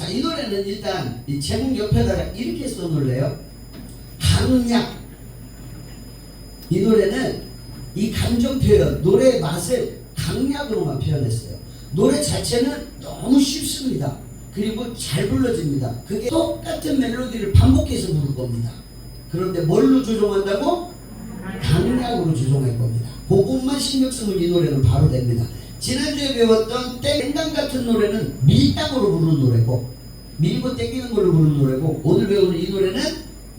자, 이 노래는 일단 이 제목 옆에다가 이렇게 써놓을래요. 강약. 이 노래는 이 감정 표현, 노래의 맛을 강약으로만 표현했어요. 노래 자체는 너무 쉽습니다. 그리고 잘 불러집니다. 그게 똑같은 멜로디를 반복해서 부를 겁니다. 그런데 뭘로 조종한다고? 강약으로 조종할 겁니다. 그것만 신경 쓰면 이 노래는 바로 됩니다. 지난주에 배웠던 땡강 같은 노래는 밀당으로 부르는 노래고 밀고 땡기는 걸로 부르는 노래고 오늘 배우는 이 노래는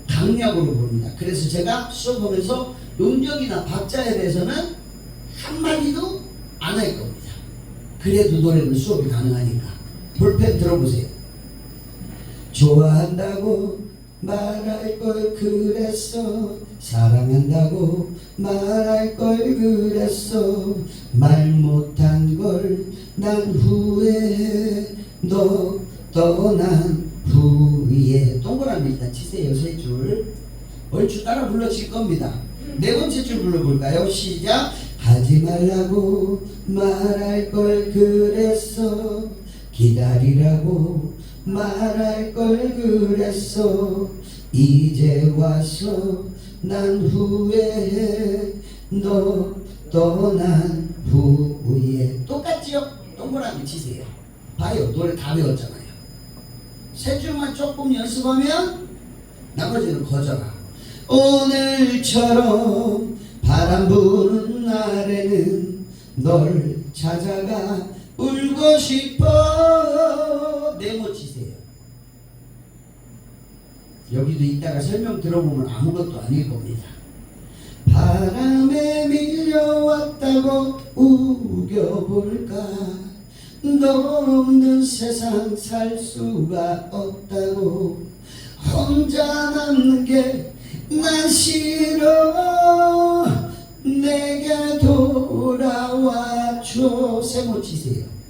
강약으로 부릅니다. 그래서 제가 수업하면서 음정이나 박자에 대해서는 한마디도 안 할 겁니다. 그래도 노래는 수업이 가능하니까 볼펜 들어보세요. 좋아한다고 말할 걸 그랬어 사랑한다고 말할 걸 그랬어. 말 못한 걸 난 후회해 너 떠난 후에 동그라미 일단 치세요 세줄. 얼추 따라 불러칠 겁니다. 네 번째 줄 불러볼까요? 시작. 하지 말라고 말할 걸 그랬어. 기다리라고 말할 걸 그랬어. 이제 와서 난 후회해. 너 떠난 후에. 똑같지요? 동그라미 치세요. 봐요. 노래 다 배웠잖아요. 세 줄만 조금 연습하면 나머지는 거져라 오늘처럼 바람 부는 날에는 널 찾아가 울고 싶어. 네모 치세요 여기도 이따가 설명 들어보면 아무것도 아닐 겁니다. 바람에 밀려왔다고 우겨볼까? 너 없는 세상 살 수가 없다고 혼자 남는 게 난 싫어. 내게 돌아와줘. 세모 치세요. 어,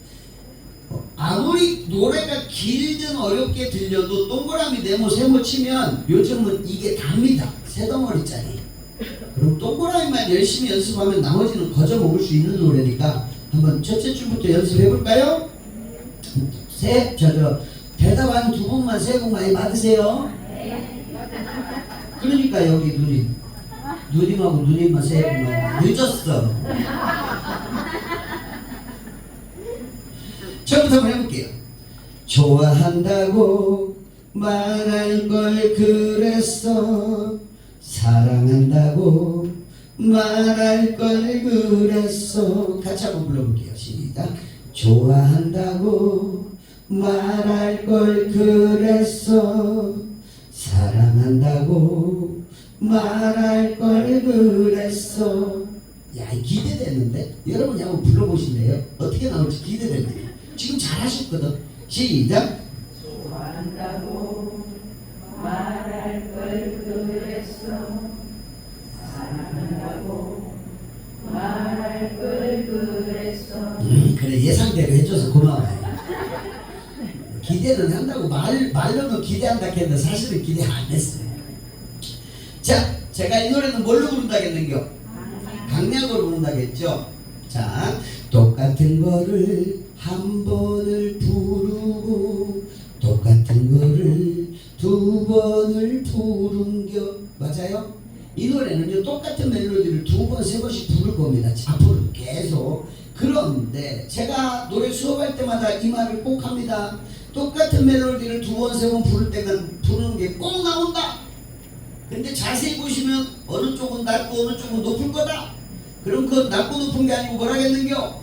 아무리 노래가 길든 어렵게 들려도 동그라미 네모 세모 치면 요즘은 이게 답니다 새덩어리짜리 그럼 동그라미만 열심히 연습하면 나머지는 거저 먹을 수 있는 노래니까 한번 첫째 줄부터 연습해 볼까요? 세, 저, 저, 대답 한 두 분만 새해 복 많이 받으세요. 그러니까 여기 누님. 누님하고 누님만 복 많이 늦었어. 처음부터 한번 해볼게요. 좋아한다고 말할 걸 그랬어. 사랑한다고 말할 걸 그랬어. 같이 한번 불러볼게요. 시작. 좋아한다고 말할 걸 그랬어. 사랑한다고 말할 걸 그랬어. 야, 이 기대되는데? 여러분이 한번 불러보실래요? 어떻게 나올지 기대되네요. 지금 잘하셨거든. 시작. 좋아한다고 말할 걸 그랬어 사랑한다고 말할 걸 그랬어 음, 그래 예상대로 해줘서 고마워요. 기대는 한다고 말 말로는 기대한다 했는데 사실은 기대 안 했어요. 자, 제가 이 노래는 뭘로 부른다겠는겨? 두 번을 부른겨 맞아요? 이 노래는요 똑같은 멜로디를 두 번, 세 번씩 부를 겁니다. 앞으로 계속. 그런데 제가 노래 수업할 때마다 이 말을 꼭 합니다. 똑같은 멜로디를 두 번, 세 번 부를 때가 부르는 게 꼭 나온다. 근데 자세히 보시면 어느 쪽은 낮고 어느 쪽은 높을 거다. 그럼 그 낮고 높은 게 아니고 뭐라겠는겨?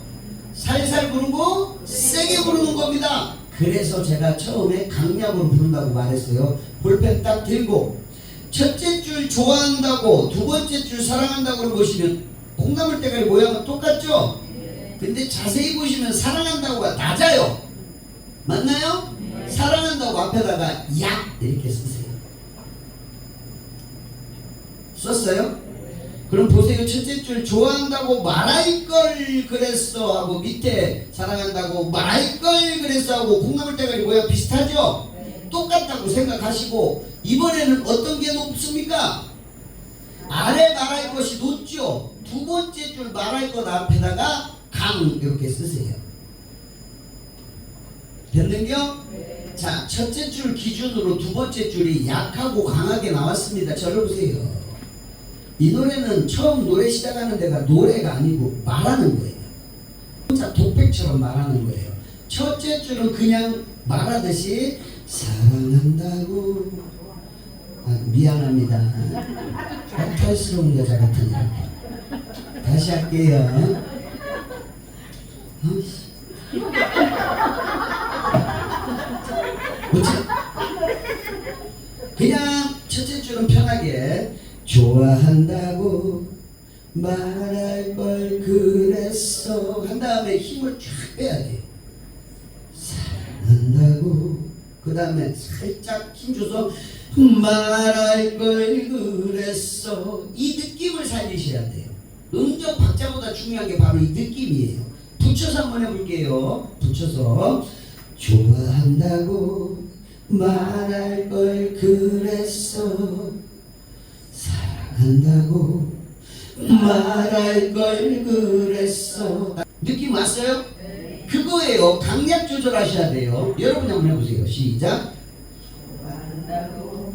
살살 부르고 세게 부르는 겁니다. 그래서 제가 처음에 강약으로 부른다고 말했어요. 볼펜 딱 들고 첫째 줄 좋아한다고 두 번째 줄 사랑한다고 보시면 콩나물 대가리 모양은 똑같죠? 근데 자세히 보시면 사랑한다고가 낮아요. 맞나요? 사랑한다고 앞에다가 약 이렇게 쓰세요. 썼어요? 그럼 보세요. 첫째 줄 좋아한다고 말할 걸 그랬어 하고 밑에 사랑한다고 말할 걸 그랬어 하고 콩나물 대가리 모양 비슷하죠? 똑같다고 생각하시고 이번에는 어떤 게 높습니까? 아래 말할 것이 높죠. 두 번째 줄 말할 것 앞에다가 강 이렇게 쓰세요. 됐는겨? 자, 첫째 줄 기준으로 두 번째 줄이 약하고 강하게 나왔습니다. 저를 보세요. 이 노래는 처음 노래 시작하는 데가 노래가 아니고 말하는 거예요. 혼자 독백처럼 말하는 거예요. 첫째 줄은 그냥 말하듯이 사랑한다고 아, 미안합니다. 탈스러운 여자 같은 여 다시 할게요. 뭐지? 그냥 첫째 줄은 편하게 좋아한다고 말할 걸 그랬어 한 다음에 힘을 쫙 빼야 돼요. 사랑한다고 그 다음에 살짝 힘줘서 말할 걸 그랬어 이 느낌을 살리셔야 돼요. 음정 박자보다 중요한 게 바로 이 느낌이에요. 붙여서 한번 해볼게요. 붙여서 좋아한다고 말할 걸 그랬어 한다고 말할 걸 그랬어 느낌 왔어요? 그거예요. 강약 조절하셔야 돼요. 여러분 한번 해보세요. 시작. 한다고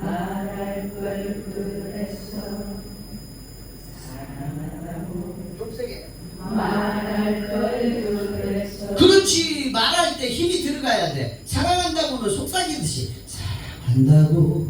말할 걸 그랬어 사랑한다고 좀 세게. 말할 걸 그랬어 그렇지. 말할 때 힘이 들어가야 돼. 사랑한다고는 속삭이듯이 사랑한다고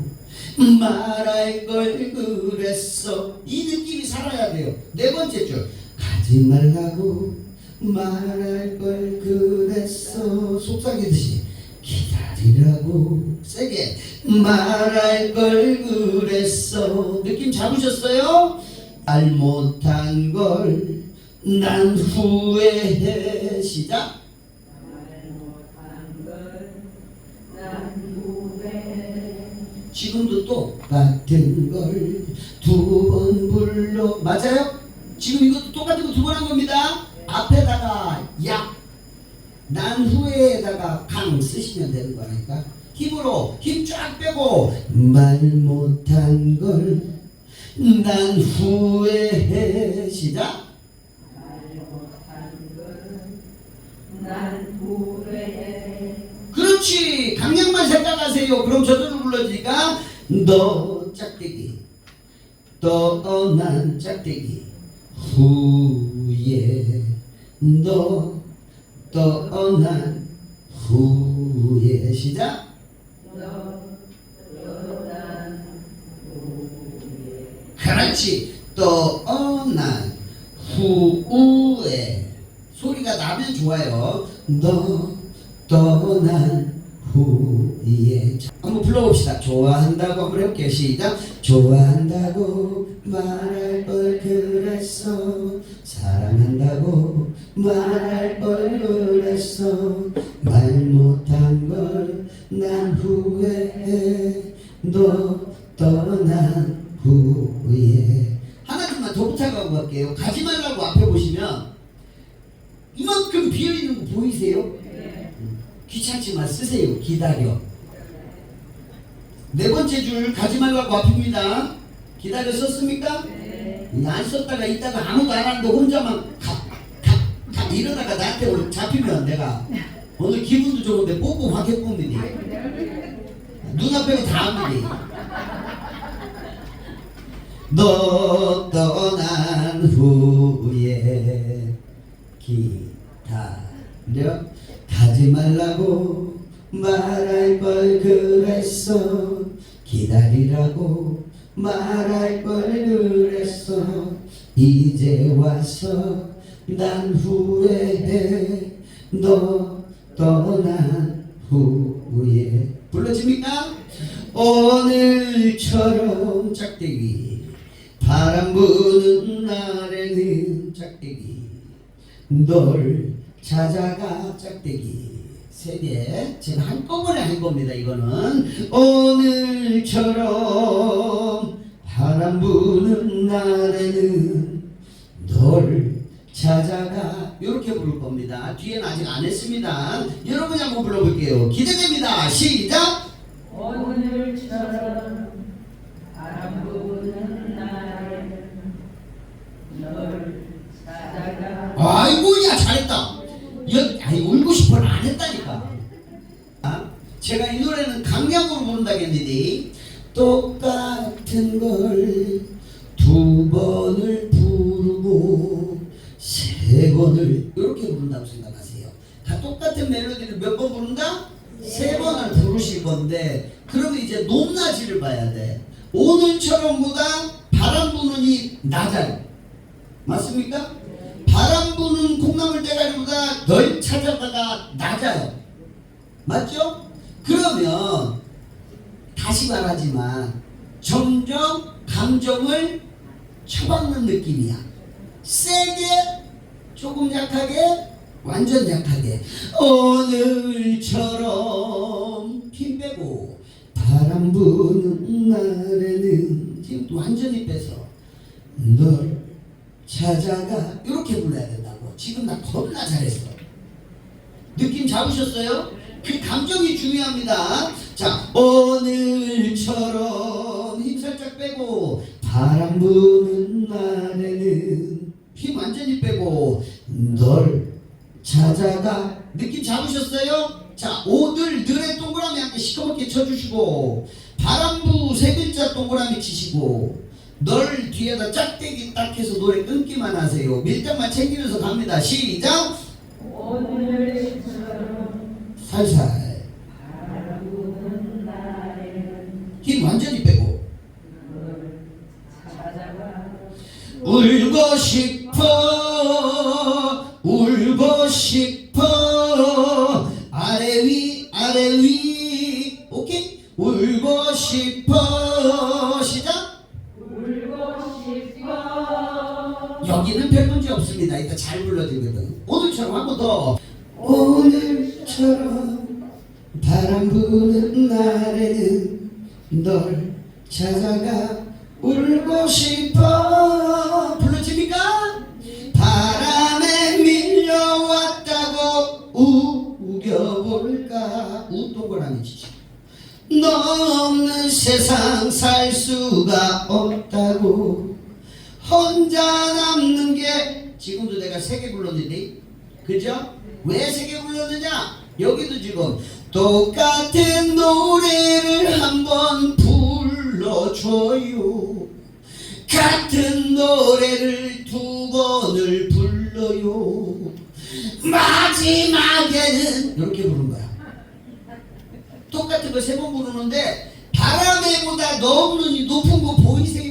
말할 걸 그랬어. 이 느낌이 살아야 돼요. 네 번째 줄 가지 말라고 말할 걸 그랬어. 속삭이듯이 기다리라고 세게 말할 걸 그랬어. 느낌 잡으셨어요? 말 못한 걸 난 후회해 시작 잘못한 걸난 후회해 지금도 똑같은 걸 두 번 불러. 맞아요? 지금 이것도 똑같은 거 두 번 한 겁니다. 앞에다가 약 난 후에다가 강 쓰시면 되는 거니까? 힘으로 힘 쫙 빼고 말 못한 걸 난 후회해. 시작. 걸난 후회해 강약만 생각하세요. 그럼 저절로 불러지니까 너 짝대기 떠난 짝대기. 후에 너 떠난 후에 시작. 그렇지. 떠난 후에. 소리가 나면 좋아요. 너 떠난 후에 한번 불러봅시다. 좋아한다고 해볼게요. 시작. 좋아한다고 말할 걸 그랬어. 사랑한다고 말할 걸 그랬어. 말 못한 걸 난 후회해. 너 떠난 후에. 하나님만 더 부탁하고 갈게요. 가지 말라고 앞에 보시면 이만큼 비어 있는 거 보이세요? 귀찮지만 쓰세요. 기다려. 네 번째 줄 가지 말라고 앞입니다. 기다려 썼습니까? 안 썼다가 이따가 아무도 안 하는데 혼자만 가, 이러다가 나한테 오늘 잡히면 내가 오늘 기분도 좋은데 뽀뽀 확 해봅니다. 눈앞에고 다 합니다. 너 떠난 후에 기다려 가지 말라고 말할 걸 그랬어. 기다리라고 말할 걸 그랬어. 이제 와서 난 후회해. 너 떠난 후에. 불러집니까? 오늘처럼 짝대기. 바람 부는 날에는 짝대기. 널 찾아가 짝대기 세개 제가 한꺼번에 한 겁니다 이거는. 오늘처럼 바람 부는 날에는 널 찾아가 이렇게 부를 겁니다. 뒤에는 아직 안 했습니다. 여러분이 한번 불러볼게요. 기대됩니다. 시작 오늘처럼 바람 부는 날에 널 찾아가 아이고 야 잘했다 여, 아니 울고 싶어는 안 했다니까 아, 제가 이 노래는 강약으로 부른다겠는데 똑같은 걸 두 번을 부르고 세 번을 이렇게 부른다고 생각하세요. 다 똑같은 멜로디를 몇 번 부른다? 세 번을 부르실 건데 그러면 이제 높낮이를 봐야 돼. 오늘처럼보다 바람 부는 이 낮아요. 맞습니까? 바람 콩나물 대가리보다 널 찾아다가 낮아요. 맞죠? 그러면 다시 말하지만 점점 감정을 처박는 느낌이야. 세게 조금 약하게 완전 약하게 오늘처럼 힘 빼고 바람 부는 날에는 지금 완전히 빼서 널 찾아가 이렇게 불러야 된다고 지금 나 겁나 잘했어 느낌 잡으셨어요? 그 감정이 중요합니다 자 오늘처럼 힘 살짝 빼고 바람 부는 날에는 힘 완전히 빼고 널 찾아가 느낌 잡으셨어요? 자 오늘 늘의 동그라미 함께 시커멓게 쳐주시고 바람 부 세 글자 동그라미 치시고 널 뒤에다 짝대기 딱 해서 노래 끊기만 하세요. 밀당만 챙기면서 갑니다. 시작! 살살 여기는 별 문제 없습니다. 이따 잘 불러드리거든. 오늘처럼 한 번 더. 오늘처럼 바람 부는 날에는 널 찾아가 울고 싶어. 불러집니까? 바람에 밀려왔다고 우겨볼까? 우 동그라미 치죠 너 없는 세상 살 수가 없다고 혼자 남는 게 지금도 내가 세 개 불렀는데 그죠? 왜 세 개 불렀느냐? 여기도 지금 똑같은 노래를 한번 불러줘요 같은 노래를 두 번을 불러요 마지막에는 이렇게 부른 거야 똑같은 거 세 번 부르는데 바람에보다 너무 높은 거 보이세요?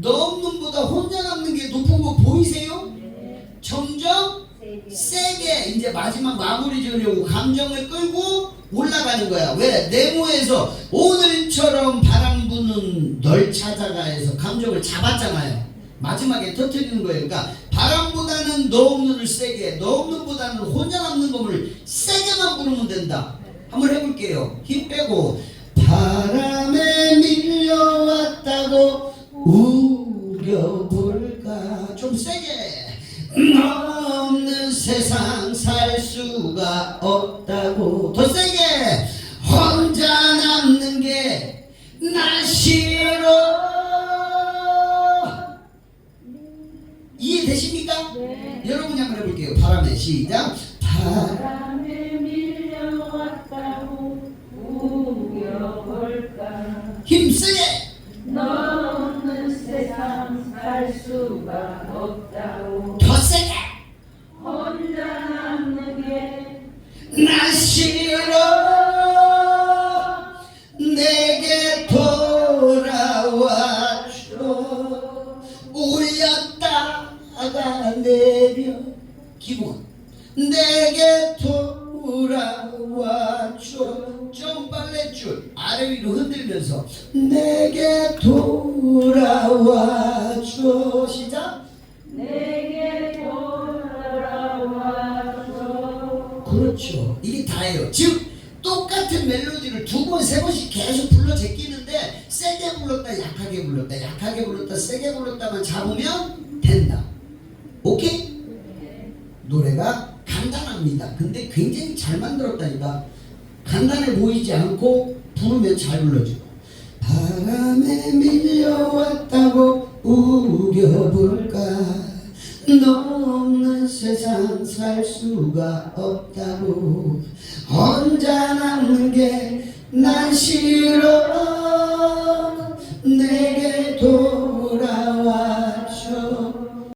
네 너무 눈보다 혼자 남는 게 높은 거 보이세요? 네. 점점 세게 이제 마지막 마무리 지으려고 감정을 끌고 올라가는 거야. 왜? 네모에서 오늘처럼 바람 부는 널 찾아가에서 감정을 잡았잖아요. 마지막에 터트리는 거예요. 그러니까 바람보다는 너 없는을 세게, 너 없는보다는 혼자 남는 거를 세게만 부르면 된다. 한번 해볼게요. 힘 빼고 바람에 밀려왔다고 우 겨볼까? 좀 세게. 너 없는 세상 살 수가 없다고. 더 세게. 혼자 남는 게 나 싫어. 이해되십니까? 네. 여러분이 한번 해볼게요. 바람에 시작. 바람 더 세게. 혼자 남는 게. 나 싫어. 내게 돌아와줘. 올렸다가 내려. 기분 내게 돌아와줘. 좀 빨래줄 아래 위로 흔들면서 내게 돌아 불렀다, 세게 불렀다만 잡으면 된다. 오케이? 노래가 간단합니다. 근데 굉장히 잘 만들었다니까. 간단해 보이지 않고 부르면 잘 불러지고. 바람에 밀려왔다고 우겨볼까 너 없는 세상 살 수가 없다고 혼자 남는 게 난 싫어